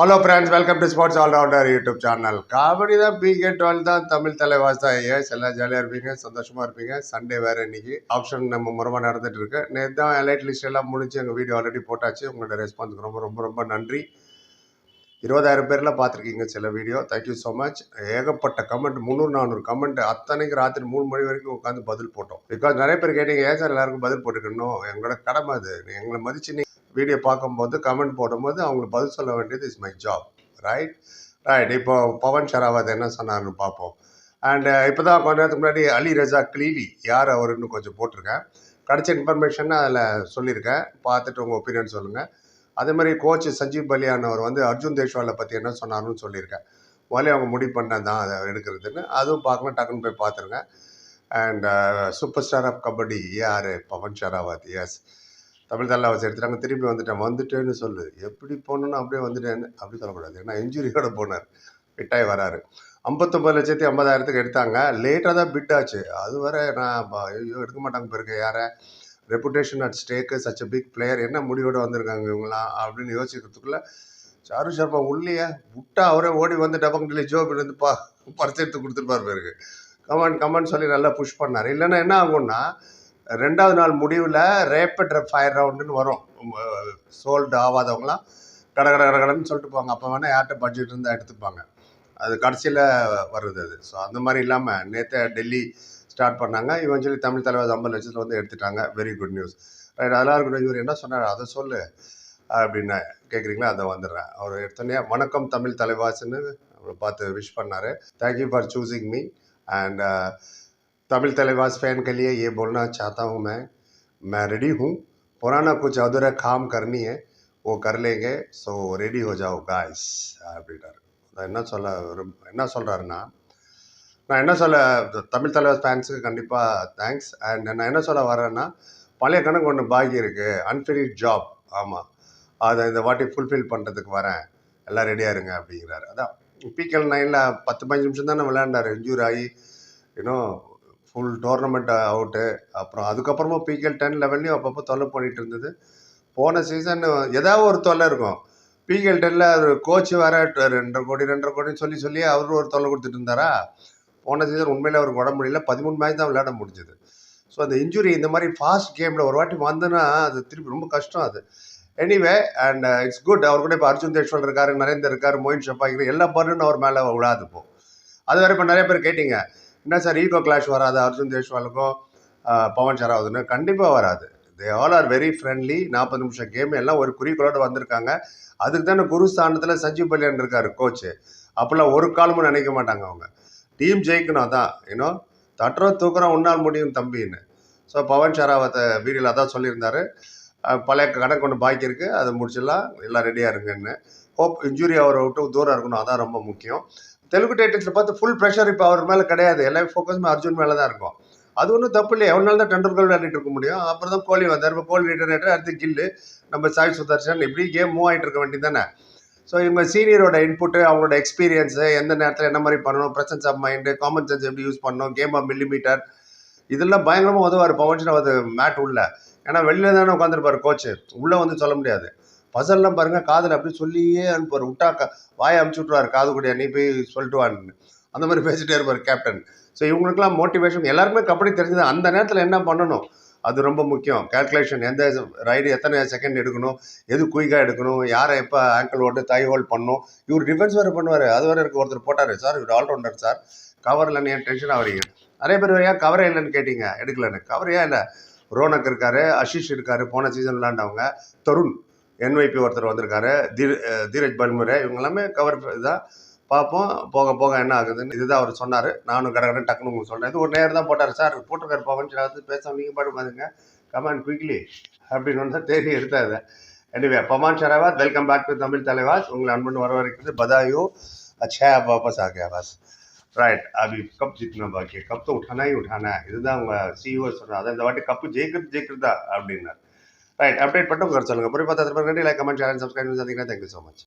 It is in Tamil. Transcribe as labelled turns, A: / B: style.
A: Hello friends welcome to sports allrounder YouTube channel kabaddi தான் பிகே டுவெல் தான். தமிழ் தலைவாஸ் தான் ஏஸ் எல்லாம் ஜாலியாக இருப்பீங்க சந்தோஷமாக இருப்பீங்க. சண்டே வேறு இன்னைக்கு. ஆப்ஷன் நம்ம முறமாக நடந்துட்டு இருக்கு. நேற்று தான் எலைட் லிஸ்ட் எல்லாம் முடிஞ்சு எங்கள் வீடியோ ஆல்ரெடி போட்டாச்சு. உங்களோட ரெஸ்பான்ஸுக்கு ரொம்ப ரொம்ப ரொம்ப நன்றி. இருபதாயிரம் பேரில் பார்த்துருக்கீங்க சில video thank you so much ஏகப்பட்ட கமெண்ட் முந்நூறு நானூறு கமெண்ட் அத்தனைக்கு ராத்திரி மூணு மணி வரைக்கும் உட்காந்து பதில் போட்டோம். பிகாஸ் நிறைய பேர் கேட்டீங்க ஏன் சார் எல்லாருக்கும் பதில் போட்டுக்கணும்? எங்களோட கடமை அது. எங்களை மதிச்சு நீ வீடியோ பார்க்கும்போது கமெண்ட் போடும்போது அவங்களுக்கு பதில் சொல்ல வேண்டியது is my job right right இப்போ பவன் ஷராவத் என்ன சொன்னார்னு பார்ப்போம். அண்டு இப்போ தான் கொஞ்ச நேரத்துக்கு முன்னாடி அலி ரஜா கிளீலி யார் அவருன்னு கொஞ்சம் போட்டிருக்கேன். கிடைச்ச இன்ஃபர்மேஷன் அதில் சொல்லியிருக்கேன். பார்த்துட்டு உங்கள் ஒப்பீனியன் சொல்லுங்கள் அதே மாதிரி கோச் சஞ்சீவ் பலியானவர் வந்து அர்ஜுன் தேஷ்வாலை பற்றி என்ன சொன்னார்னு சொல்லியிருக்கேன். முதலே அவங்க முடிவு பண்ண தான் அதை எடுக்கிறதுன்னு. அதுவும் பார்க்கணும் டக்குன்னு போய் பார்த்துருங்க. And super star of kabaddi யார்? பவன் ஷராவத் எஸ் தமிழ் தல்லாவஸ் எடுத்துட்டாங்க திருப்பி வந்துட்டேன். வந்துட்டேன்னு சொல்லு. எப்படி போகணுன்னு அப்படியே வந்துட்டேன்னு அப்படி சொல்லக்கூடாது. ஏன்னா இன்ஜுரியோடு போனார். ஃபிட்டாகி வராரு. ஐம்பத்தொம்பது லட்சத்தி ஐம்பதாயிரத்துக்கு எடுத்தாங்க. லேட்டாக தான் பிட் ஆச்சு. அது வர நான் ஐயோ எடுக்க மாட்டாங்க பிறகு யாரை. Reputation at stake such big player என்ன முடிவோடு வந்திருக்காங்க இவங்களாம் அப்படின்னு யோசிக்கிறதுக்குள்ள சாரு சர்மா உள்ளே விட்டா அவரே ஓடி வந்து டபங்கிலே ஜோ வந்து பா பரிசு எடுத்து கொடுத்துருப்பார் பிறகு கமான் கமான் சொல்லி நல்லா புஷ் பண்ணார். இல்லைன்னா என்ன ஆகும்னா ரெண்டாவது நாள் முடிவில் ரேப்பிட் ஃபயர் ரவுண்டுன்னு வரும். சோல்டு ஆகாதவங்களாம் கடகட கட கடன்னு சொல்லிட்டு போவாங்க. அப்போ வேணால் யார்கிட்ட பட்ஜெட் இருந்தால் எடுத்துப்பாங்க. அது கடைசியில் வருது அது. ஸோ அந்த மாதிரி இல்லாமல் நேற்று டெல்லி ஸ்டார்ட் பண்ணாங்க. இவன் சொல்லி தமிழ் தலைவர் ஐம்பது லட்சத்தில் வந்து எடுத்துட்டாங்க. வெரி குட் நியூஸ் ரைட் அதெல்லாம் இருக்கணும் இவர் என்ன சொன்னார்? அதை சொல்லு. அப்படின்னு கேட்குறீங்களா அதை வந்துடுறேன். அவர் எடுத்தோடனே வணக்கம் தமிழ் தலைவாஸ்ன்னு பார்த்து விஷ் பண்ணார். Thank you for choosing me and Tamil तलेवास fan के लिए ये बोलना चाहता हूँ मैं मैं रेडी हूँ पुराना कुछ अधूरा काम करनी है वो कर लेंगे ஸோ ரெடி हो जाओ guys அப்படின்றாரு நான் என்ன சொல்ல விரும்- என்ன சொல்கிறாருன்னா நான் என்ன சொல்ல தமிழ் தலைவர் ஃபேன்ஸுக்கு கண்டிப்பாக தேங்க்ஸ் அண்ட் நான் என்ன சொல்ல வரேன்னா பழைய கணக்கு ஒன்று பாக்கி இருக்குது அன்ஃபினிட் ஜாப் ஆமாம் அதை இந்த வாட்டி ஃபுல்ஃபில் பண்ணுறதுக்கு வரேன் எல்லாம் ரெடியாக இருங்க அப்படிங்கிறாரு அதான் பிகேஎல் நைனில் பத்து பதினஞ்சு நிமிஷம் தானே விளையாண்டார் இன்ஜூர் ஆகி இன்னும் ஃபுல் டோர்னமெண்ட் அவுட்டு அப்புறம் அதுக்கப்புறமா பிகேஎல் டென் லெவல்லையும் அப்பப்போ தொல்லை பண்ணிட்டு இருந்தது. போன சீசன் ஏதாவது ஒரு தொல்லை இருக்கும். பிகேஎல் டென்னில் ஒரு கோச் வேற ரெண்டரை கோடி ரெண்டரை கோடின்னு சொல்லி சொல்லி அவரும் ஒரு தொல்லை கொடுத்துட்டு இருந்தாரா? போன சீசன் உண்மையில் அவருக்கு உடம்பு முடியல. பதிமூணு மேட்ச் தான் விளையாட முடிஞ்சது. ஸோ அந்த இன்ஜுரி இந்த மாதிரி ஃபாஸ்ட் கேமில் ஒரு வாட்டி வந்தோன்னா அது திருப்பி ரொம்ப கஷ்டம் அது. எனிவே அண்ட் இட்ஸ் குட் அவர் கூட இப்போ அர்ஜுன் தேஷ்வல் இருக்காரு நரேந்தர் இருக்காரு மோயின் ஷப்பா இருக்கிற எல்லா பர்னும் அவர் மேலே விழாது இப்போ. அது வரை இப்போ நிறைய பேர் கேட்டீங்க. என்ன சார் ஈகோ கிளாஷ் வராது அர்ஜுன் தேஷ்வாலுக்கும் பவன் சராவதுன்னு கண்டிப்பாக வராது. They all are very friendly நாற்பது நிமிஷம் கேம் எல்லாம் ஒரு குறிக்கோளோட வந்திருக்காங்க. அதுக்கு தானே குரு ஸ்தானத்தில் சஞ்சீவ் பல்யான் இருக்காரு கோச்சு அப்போல்லாம் ஒரு காலமும் நினைக்க மாட்டாங்க அவங்க. டீம் ஜெயிக்கணும் அதான். ஏன்னோ தட்டுறோம் தூக்குறோம் உன்னால் முடியும் தம்பின்னு. ஸோ பவன் ஷராவத்தை வீடியோவில் அதான் சொல்லியிருந்தாரு. பழைய கடன் கொண்டு பாக்கி இருக்குது அதை முடிச்சிடலாம். எல்லாம் ரெடியாக இருங்கன்னு. ஹோப் இன்ஜுரி அவரை விட்டு தூரம் இருக்கணும். அதான் ரொம்ப முக்கியம். தெலுங்கு டைட்டில்ஸில் பார்த்து ஃபுல் ப்ரெஷர் இப்போ அவர் மேலே கிடையாது. எல்லா ஃபோக்கஸுமே அர்ஜுன் மேலே தான் இருக்கும். அது ஒன்றும் தப்பு இல்லையா. எவ்வளோ நாள் தான் டெண்டுல்கர் விளையாடிட்டு இருக்க முடியும். அப்புறம் தான் கோலி வந்தார். இப்போ கோலி ரிட்டர் அடுத்து கில்லு நம்ம சாய் சுதர்ஷன். இப்படி கேம் மூவ் ஆகிட்டு இருக்க வேண்டியது தானே. ஸோ இவங்க சீனியரோட இன்புட்டு அவங்களோட எக்ஸ்பீரியன்ஸு எந்த நேரத்தில் என்ன மாதிரி பண்ணணும் presence of mind common sense எப்படி யூஸ் பண்ணணும் கேம் ஆஃப் மில்லிமீட்டர் இதெல்லாம் பயங்கரமாக உதவார் பவன் அது மேட் உள்ள. ஏன்னா வெளியில் தானே உட்காந்துருப்பார் கோச்சு உள்ளே வந்து சொல்ல முடியாது. பசல்லாம் பாருங்க காதில் அப்படி சொல்லியே அனுப்புவார். விட்டா வாயை அமுச்சு விட்ருவார் காது கூட நீ போய் சொல்லிட்டு வான்னு அந்த மாதிரி பேசிட்டே இருப்பார் கேப்டன் ஸோ இவங்களுக்குலாம் மோட்டிவேஷன் எல்லாருமே கபடி தெரிஞ்சது. அந்த நேரத்தில் என்ன பண்ணணும்? அது ரொம்ப முக்கியம். கால்குலேஷன் எந்த ரைடு எத்தனை செகண்ட் எடுக்கணும்? எது குயிக்காக எடுக்கணும்? யாரை எப்போ ஆங்கிள் ஓட்டு தை ஹோல்ட் பண்ணணும்? இவர் டிஃபென்ஸ் வேறு பண்ணுவார். அது வேறு இருக்கு ஒருத்தர் போட்டார். சார் இவர் ஆல்ரவுண்டர் சார் கவர் இல்லைன்னு ஏன் டென்ஷன் ஆகிறீங்க நிறைய பேர் ஏன் கவரே இல்லைன்னு கேட்டீங்க? எடுக்கலன்னு. கவர் ஏன் இல்லை? ரோனக் இருக்காரு அஷிஷ் இருக்காரு போன சீசன் விளையாண்டவங்க. தருண் என்ஒய்பி ஒருத்தர் வந்திருக்காரு. தீர் தீரஜ் பன்முறை இவங்க எல்லாமே கவர் இதாக பார்ப்போம். போக போக என்ன ஆகுதுன்னு இதுதான் அவர் சொன்னார். நானும் கடகடன் டக்குன்னு உங்களுக்கு சொல்கிறேன் இது ஒரு நேரம் தான் போட்டார். சார் போட்டிருக்காரு பவன் சார் பேசாம நீங்கள் பாட்டு பாருங்க கமான் குயிக்லி அப்படின்னு ஒன்று தேடி எடுத்தாது எனவே Pawan Sehrawat welcome back to Tamil Thalaivas. உங்களை அன்புன்னு வர வரைக்கிறது பதாயோ அச்சா வாபஸ் ஆகியா வாஸ் ரைட் அபி கப் ஜித்னா பாக்கி கப் தான் உட்டானா உட்டானா? இதுதான் அவங்க சிஇஓ சொன்னார். அதான் இந்த வாட்டி கப்பு ஜெயிக்கிறது ஜெயிக்கிறது அப்படின்னார். ரைட் அப்டேட் பண்ணிட்டு உங்க சொல்லுங்க புரிய பார்த்தா நன்றி லைக் கமெண்ட் சேனல் சப்ஸ்கிரைப் சந்திக்கிறேன் தேங்க்யூ ஸோ மச்